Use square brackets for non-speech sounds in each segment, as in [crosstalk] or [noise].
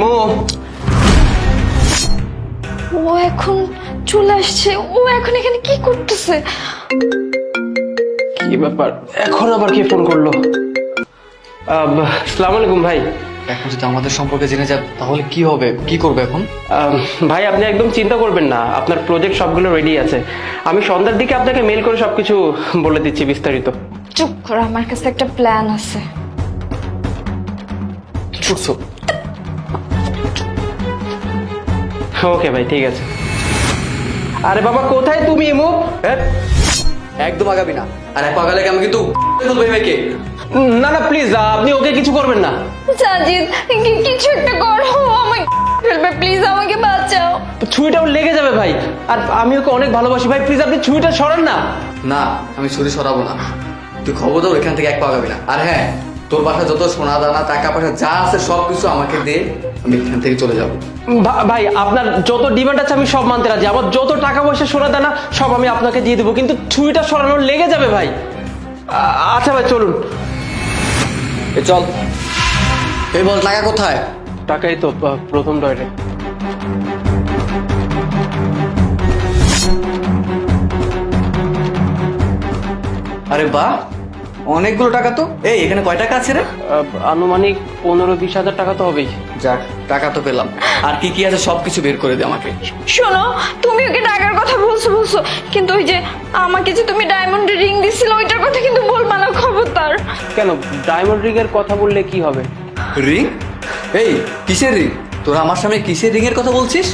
মো। ও এখন চলে আসছে। ও এখন এখানে কি করতেছে? কি ব্যাপার? এখন আবার কে ফোন করল? সালাম আলাইকুম ভাই। এখন যদি আমাদের সম্পর্কে জেনে যায় তাহলে কি হবে? কি করবে এখন? ভাই আপনি একদম চিন্তা করবেন না। আপনার প্রজেক্ট সবগুলো রেডি আছে। আমি সন্ধ্যার দিকে আপনাকে মেল করে সবকিছু বলে দিচ্ছি বিস্তারিত। চুপ কর আমার কাছে একটা প্ল্যান আছে। কি ওকে ভাই ঠিক আছে। আরে বাবা কোথায় তুমি ইমু? হ্যাঁ? একদম আগাবি না। আর এক পাগালে আমি কিন্তু মেয়েকে না না প্লিজ আপনি ওকে কিছু করবেন না। সাজিদ কিছু একটা করো আমাকে ফেলবে প্লিজ আমাকে বাঁচাও। ছুরিটা ওর লেগে যাবে ভাই। আর আমি ওকে অনেক ভালোবাসি ভাই প্লিজ আপনি ছুরিটা সরান না। না আমি ছুরি সরাবো না। তুই খবর দাও এখান থেকে এক পাগাবি না। আর হ্যাঁ তোর বাসায় যত সোনা দানা টাকা পয়সা যা আছে সব কিছু আমাকে দে আমি এখান থেকে চলে যাব। ভাই আপনার যত ডিমান্ড আছে আমি সব মানতে রাজি। আমার যত টাকা পয়সা সোনা দানা সব আমি আপনাকে দিয়ে দেবো। কিন্তু ছুরিটা সরানোর লেগে যাবে ভাই। আচ্ছা ভাই চলুন। এ চল। এই বল টাকা কোথায়? টাকাই তো প্রথম ডয়রে আরে বাহ! অনেকগুলো টাকা তো? এই এখানে কয় টাকা আছে রে? আনুমানিক পনেরো বিশ হাজার টাকা তো হবেই। যাক টাকা তো পেলাম। আর কি কি আছে সব কিছু বের করে দে আমাকে। শোনো তুমি ওকে টাকার কথা বলছো বলছো? কিন্তু ওই যে আমাকে যে তুমি ডায়মন্ড রিং দিছিলে ওইটার কথা কিন্তু বলবা না খবরদার। কেন? ডায়মন্ড রিগের কথা বললে কি হবে? রিং এই কিসের রিং তোরা আমার সামনে কিসের রিং এর কথা বলছিস?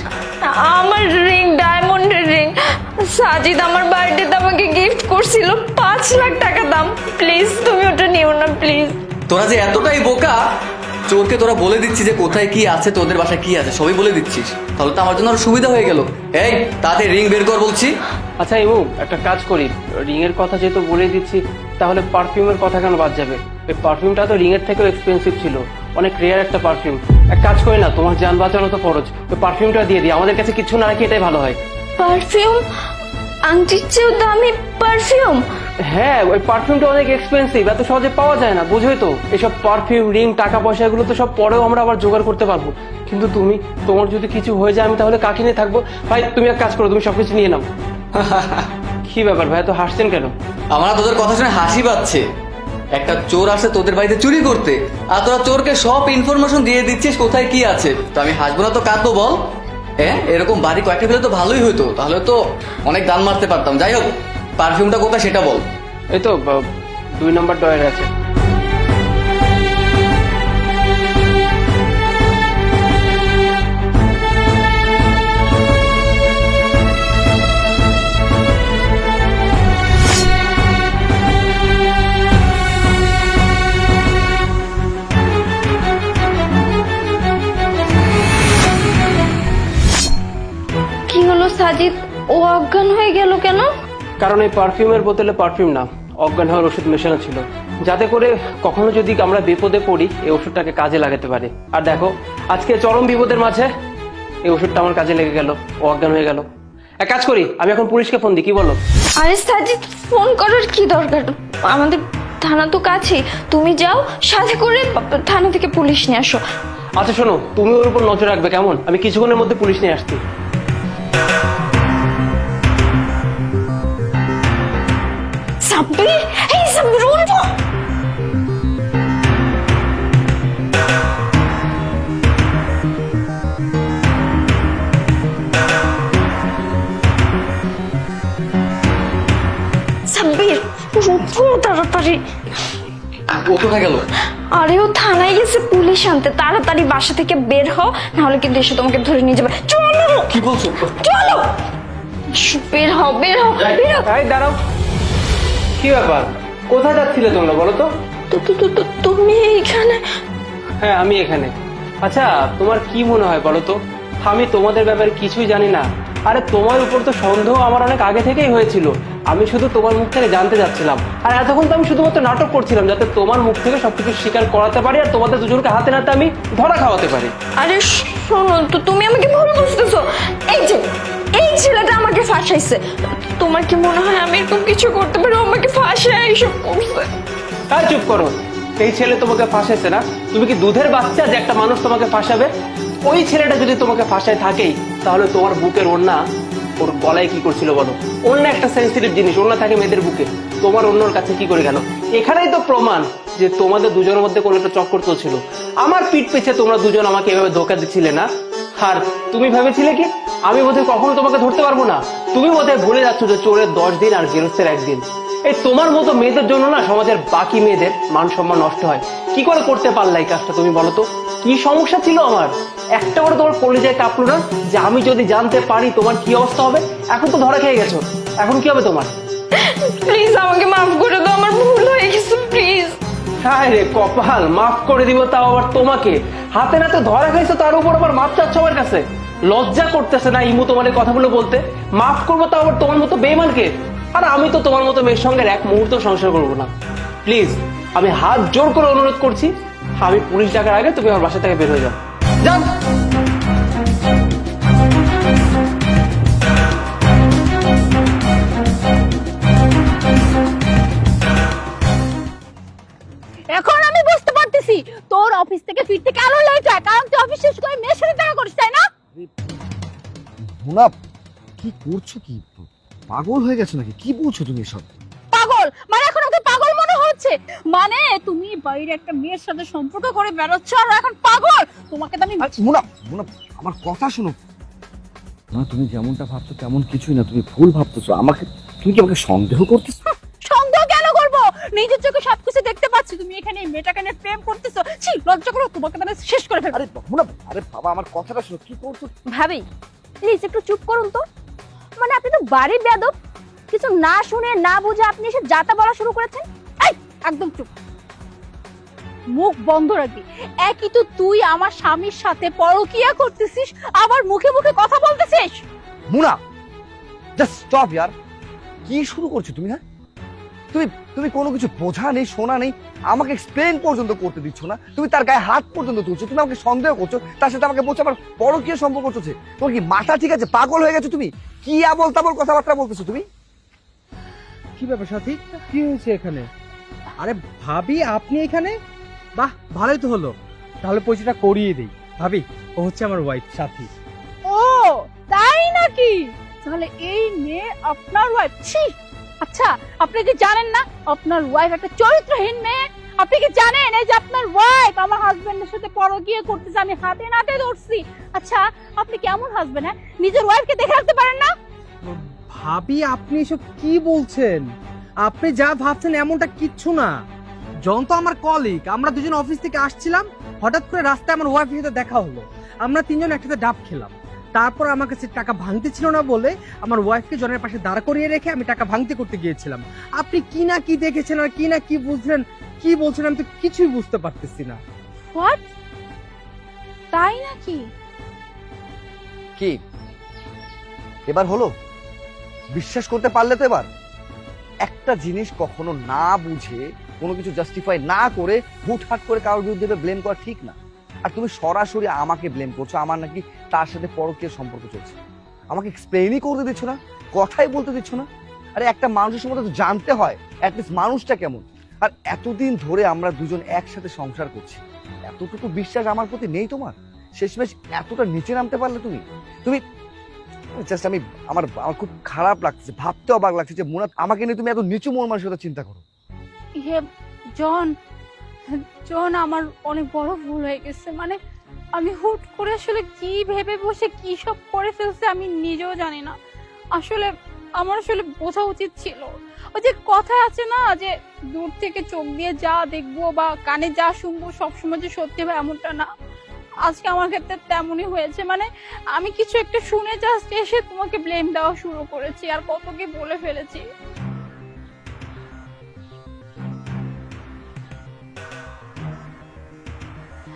আমার রিং ডায়মন্ডের রিং সাজিদ আমার বার্থডেতে আমাকে গিফট করছিল পাঁচ লাখ টাকা দাম। প্লিজ তুমি ওটা নিও না প্লিজ তোরা যে এতটাই বোকা চোরকে তোরা বলে দিচ্ছিস যে কোথায় কি আছে তোদের বাসায় কি আছে সবই বলে দিচ্ছিস। তাহলে তো আমার জন্য আরও সুবিধা হয়ে গেল। এই তাতে রিং বের কর বলছি। আচ্ছা ইমু একটা কাজ করি। রিং এর কথা যেহেতু বলে দিচ্ছি তাহলে পারফিউমের কথা কেন বাদ যাবে? এই পারফিউমটা তো রিং এর থেকেও এক্সপেন্সিভ ছিল। অনেক রেয়ার একটা পারফিউম এক কাজ করি না তোমার যান বাঁচানো তো খরচ। ওই পারফিউমটা দিয়ে দিই আমাদের কাছে কিছু না রাখি এটাই ভালো হয়। পারফিউম আংটির চেয়েও দামি পারফিউম হ্যাঁ ওই পারফিউমটা অনেক এক্সপেন্সিভ এত সহজে পাওয়া যায় না বুঝোই তো। এসব পারফিউম রিং টাকা পয়সা এগুলো তো সব পরেও আমরা আবার জোগাড় করতে পারব। কিন্তু তুমি তোমার যদি কিছু হয়ে যায় আমি তাহলে কাকে নিয়ে থাকব। ভাই তুমি এক কাজ করো তুমি সবকিছু নিয়ে নাও। [laughs] কি ব্যাপার ভাই তো হাসছেন কেন? আমার তোদের কথা শুনে হাসি পাচ্ছে। একটা চোর আসে তোদের বাড়িতে চুরি করতে। আর তোরা চোরকে সব ইনফরমেশন দিয়ে দিচ্ছিস, কোথায় কি আছে? তো আমি হাসবো না তো কাঁদবো, বল। হ্যাঁ এরকম বাড়ি কয়েকটা পেলে তো ভালোই হতো তাহলে তো অনেক দান মারতে পারতাম। যাই হোক পারফিউমটা কোথায় সেটা বল। এই তো দুই নম্বর ডয়ের আছে। ও অজ্ঞান হয়ে গেল কেন? কারণ এই পারফিউমের বোতলে পারফিউম না অজ্ঞান হওয়ার ওষুধ মেশানো ছিল। যাতে করে কখনো যদি আমরা বিপদে পড়ি এই ওষুধটাকে কাজে লাগাতে পারি। আর দেখো আজকে চরম বিপদের মাঝে এই ওষুধটা আমার কাজে লেগে গেল ও অজ্ঞান হয়ে গেল। এক কাজ করি আমি এখন পুলিশকে ফোন দিই কি বলো? আরে সাজিদ ফোন করার কি দরকার? আমাদের থানা তো কাছেই তুমি যাও সাথে করে থানা থেকে পুলিশ নিয়ে আসো। আচ্ছা শোনো তুমি ওর উপর নজর রাখবে কেমন? আমি কিছুক্ষণের মধ্যে পুলিশ নিয়ে আসছি। সাব্বির এই সাব্বির উঠো সাব্বির উঠো তাড়াতাড়ি। ও কোথায় গেল? আরে ও থানায় গেছে পুলিশ আনতে। তাড়াতাড়ি বাসা থেকে বের হও নাহলে কিন্তু এসে তোমাকে ধরে নিয়ে যাবে। চলো! কি বলছো? চলো! বের হও বের হও বের হও। দাঁড়াও। কি ব্যাপার? কোথায় যাচ্ছিলে তোমরা বলো তো? তুমি এইখানে হ্যাঁ আমি এখানে। আচ্ছা তোমার কি মনে হয় বলো তো? আমি তোমাদের ব্যাপারে কিছুই জানি না। আরে তোমার উপর তো সন্দেহ আমার অনেক আগে থেকেই হয়েছিল। আমি শুধু তোমার মুখ থেকে জানতে যাচ্ছিলাম আর এতক্ষণ তো আমি শুধুমাত্র নাটক করছিলাম যাতে তোমার মুখ থেকে সবকিছু স্বীকার করাতে পারি আর তোমাদের দুজনকে হাতে নাতে আমি ধরা খাওয়াতে পারি। আরে শোনো তো তুমি আমাকে ভুল বুঝতেছো। এই যে এই ছেলেটা আমাকে ফাঁসাইছে। তোমার কি মনে হয় আমি এরকম কিছু করতে পারি? আমাকে ফাঁসায় এইসব করছে আর চুপ করো। এই ছেলে তোমাকে ফাঁসাইছে না? তুমি কি দুধের বাচ্চা যে একটা মানুষ তোমাকে ফাঁসাবে? ওই ছেলেটা যদি তোমাকে ফাঁসায় থাকেই, তাহলে তোমার বুকের ওড়না ওর গলায় কি করছিল বলো? অন্য একটা সেন্সিটিভ জিনিস, ওড়না থাকে মেয়েদের বুকে। তোমার অন্যর কাছে কি করে গেল? এখানেই তো প্রমাণ যে তোমাদের দুজনের মধ্যে কোনো একটা চক্কর চলছিল আমার পিঠ পেছে তোমরা দুজন আমাকে এভাবে ধোকা দিচ্ছিলে না? আর তুমি ভেবেছিলে কি? আমি বোধহয় কখনো তোমাকে ধরতে পারব না। তুমি বোধহয় ভুলে যাচ্ছ যে চোরের দশ দিন আর গেরস্তের একদিন। এই তোমার মতো মেয়েদের জন্য না সমাজের বাকি মেয়েদের মান সম্মান নষ্ট হয়। কি করে করতে পারলা এই কাজটা তুমি বলো তো? কি সমস্যা ছিল আমার? একটা করে তোমার কলেজায় কাঁপলো না যে আমি যদি জানতে পারি তোমার কি অবস্থা হবে? এখন তো ধরা খেয়ে গেছো। এখন কি হবে তোমার? প্লিজ আমাকে মাফ করে দাও আমার ভুল হয়ে গেছে প্লিজ। হ্যাঁ রে কপাল মাফ করে দিব তাও আবার তোমাকে। হাতে নাতে ধরা খাইছো তার উপর আবার মাপ চাচ্ছ আমার কাছে। লজ্জা করতেছে না ইমু তোমার কথাগুলো বলতে? মাফ করব তাও আবার তোমার মতো বেমানকে আর আমি তো তোমার মতো মেয়ের সঙ্গে এক মুহূর্ত সংসার করব না। প্লিজ, আমি হাত জোর করে অনুরোধ করছি, আমি পুলিশ ডাকার আগে তুমি আমার বাসা থেকে বের হয়ে যাও। যাও। এখন আমি বুঝতে পারতেছি, তোর অফিস থেকে ফিরতে কেন লেট হয়, কারণ তুই অফিস শেষ করে মেয়ের সাথে দেখা করিস তাই না? মোনা কি করছ কি? পাগল হয়ে গেছো নাকি? কি বলছো তুমি এসব? পাগল? মানে এখন ওকে পাগল মনে হচ্ছে? মানে তুমি বাইরে একটা মেয়ের সাথে সম্পর্ক করে বেরোচ্ছ আর এখন পাগল? তোমাকে তো আমি মোনা মোনা আমার কথা শোনো। না তুমি যেমনটা ভাবছ তেমন কিছুই না তুমি ভুল ভাবতেছো। আমাকে তুমি কি আমাকে সন্দেহ করতেছো? সন্দেহ কেন করব? নিজের চোখে সবকিছু দেখতে পাচ্ছি তুমি এখানে এই মেয়েটাকে নিয়ে প্রেম করতেছো? ছি লজ্জা করো তোমাকে তো আমি শেষ করে ফেলব। আরে মোনা আরে বাবা আমার কথাটা শোনো কি করছ ভাবি প্লিজ একটু চুপ করুন তো। মানে আপনি তো বাড়ির বেদব কিছু না শুনে না বুঝে আপনি এসে যাতা বলা শুরু করেছেন? এই একদম চুপ। মুখ বন্ধ রাখবি। একই তো তুই আমার স্বামীর সাথে পরকিয়া করতেছিস আবার মুখে মুখে কথা বলতেছিস? মুনা জাস্ট স্টপ ইয়ার। কি শুরু করছ তুমি হ্যাঁ? তুমি তুমি কোনো কিছু বোঝা নেই শোনা নেই আমাকে এক্সপ্লেন পর্যন্ত করতে দিচ্ছ না। তুমি তার গায়ে হাত পর্যন্ত তুলছো তুমি আমাকে সন্দেহ করছ তার সাথে আমাকে বলছো আমার বড় কি সম্পর্ক চলছে। তোমার কি মাথা ঠিক আছে? পাগল হয়ে গেছো তুমি? কি আবল তাবল কথাবার্তা বলতেছো তুমি? কি ব্যাপার সাথী? কি হয়েছে এখানে? আরে ভাবি আপনি এখানে? বাহ ভালোই তো হলো। তাহলে পরিচয়টা করিয়ে দিই। ভাবি ও হচ্ছে আমার ওয়াইফ সাথী। ও তাই নাকি? তাহলে এই মেয়ে আপনার ওয়াইফ ছি! আচ্ছা আপনি কি জানেন না? আপনার ওয়াইফ একটা চরিত্রহীন মেয়ে। আপনি কি জানেন? এই যে আপনার ওয়াইফ আমার হাজবেন্ডের সাথে পরকিয়ে করতেছে, আমি হাতে নাতে ধরছি। আচ্ছা আপনি কেমন হাজবেন্ড হ্যাঁ? নিজের ওয়াইফকে দেখে রাখতে পারেন না? ভাবি, আপনি এসব কি বলছেন? আপনি যা ভাবছেন এমনটা কিচ্ছু না। জন তো আমার কলিগ আমরা দুজন অফিস থেকে আসছিলাম, হঠাৎ করে রাস্তায় আমার ওয়াইফের সাথে দেখা হলো। আমরা তিনজন একসাথে ডাব খেলাম। তারপর আমার কাছে টাকা ভাঙতে ছিল না বলে আমার ওয়াইফকে জনের পাশে দাঁড় করিয়ে রেখে আমি টাকা ভাঙতে করতে গিয়েছিলাম। আপনি কি না কি দেখেছেন আর কি না কি বুঝলেন কি বলছেন আমি তো কিছুই বুঝতে পারতেছি না। হোয়াট তাই নাকি? কি? এবার হলো? বিশ্বাস করতে পারলে তো এবার। একটা জিনিস কখনো না বুঝে কোনো কিছু জাস্টিফাই না করে হুটহাট করে কারোর বিরুদ্ধে ব্লেম করা ঠিক না। আর তুমি সরাসরি আমাকে ব্লেম করছ, আমার নাকি তার সাথে পরকীয় সম্পর্ক চলছে। আমাকে এক্সপ্লেনই করতে দিচ্ছ না, কথাই বলতে দিচ্ছ না। আরে একটা মানুষের সম্বন্ধে তো জানতে হয় অ্যাটলিস্ট মানুষটা কেমন। আর এতদিন ধরে আমরা দুজন একসাথে সংসার করছি, এতটুকু বিশ্বাস আমার প্রতি নেই তোমার? শেষমেশ এতটা নিচে নামতে পারলে তুমি? তুমি জাস্ট আমি, আমার আমার খুব খারাপ লাগছে ভাবতে অবাক লাগছে যে মোনা, আমাকে নিয়ে তুমি এত নিচু মন মানসিকতা চিন্তা করো। জন জন আমার অনেক বড় ভুল হয়ে গেছে। মানে আমি হুট করে আসলে কি ভেবে বসে, কি সব করে ফেলছে আমি নিজেও জানি না। আসলে, আমার আসলে বোঝা উচিত ছিল। ওই যে কথা আছে না, যে দূর থেকে চোখ দিয়ে যা দেখব বা কানে যা শুনব, সবসময় যে সত্যি হবে এমনটা না। আজকে আমার ক্ষেত্রে তেমনই হয়েছে। মানে আমি কিছু একটা শুনে জাস্ট এসে তোমাকে ব্লেম দেওয়া শুরু করেছি আর কত কি বলে ফেলেছি।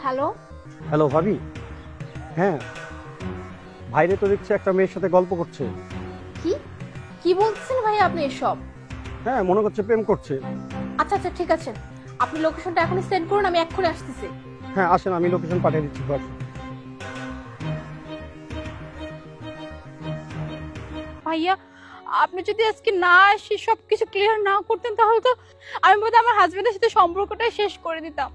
হ্যালো হ্যালো ভাবি। হ্যাঁ ভাইরে তো দেখছি একটা মেয়ের সাথে গল্প করছে। কি? কি বলছেন ভাই আপনি এসব? হ্যাঁ মনে করছে প্রেম করছে। আচ্ছা আচ্ছা ঠিক আছে। আপনি লোকেশনটা এখনই সেন্ড করুন আমি এক্ষুনি আসতেছি। হ্যাঁ আসেন আমি লোকেশন পাঠিয়ে দিচ্ছি বাস। ভাইয়া আপনি যদি আজকে না এসে সব কিছু ক্লিয়ার না করতেন তাহলে তো আমি বোধহয় আমার হাজবেন্ডের সাথে সম্পর্কটাই শেষ করে দিতাম।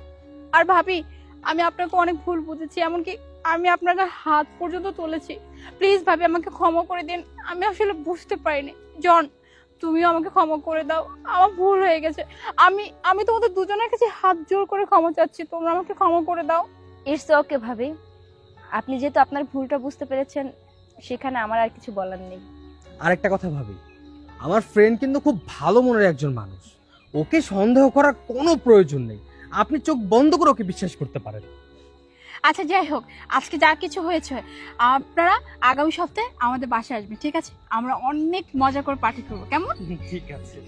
আর ভাবি আমি আপনাকে অনেক ভুল বুঝেছি এমনকি আমি আপনাকে হাত পর্যন্ত তুলেছি। প্লিজ ভাবি আমাকে ক্ষমা করে দিন। আমি আসলে বুঝতে পারিনি। জন তুমিও আমাকে ক্ষমা করে দাও। আমার ভুল হয়ে গেছে। আমি আমি তোমাদের দুজনের কাছে হাত জোর করে ক্ষমা চাচ্ছি। তোমরা আমাকে ক্ষমা করে দাও। ইটস ওকে ভাবি। আপনি যেহেতু আপনার ভুলটা বুঝতে পেরেছেন সেখানে আমার আর কিছু বলার নেই। আরেকটা কথা ভাবি। আমার ফ্রেন্ড কিন্তু খুব ভালো মনের একজন মানুষ। ওকে সন্দেহ করার কোনো প্রয়োজন নেই। আপনি চোখ বন্ধ করে ওকে বিশ্বাস করতে পারেন। আচ্ছা যাই হোক আজকে যা কিছু হয়েছে আপনারা আগামী সপ্তাহে আমাদের বাসায় আসবেন ঠিক আছে? আমরা অনেক মজা করে পার্টি করব কেমন? ঠিক আছে।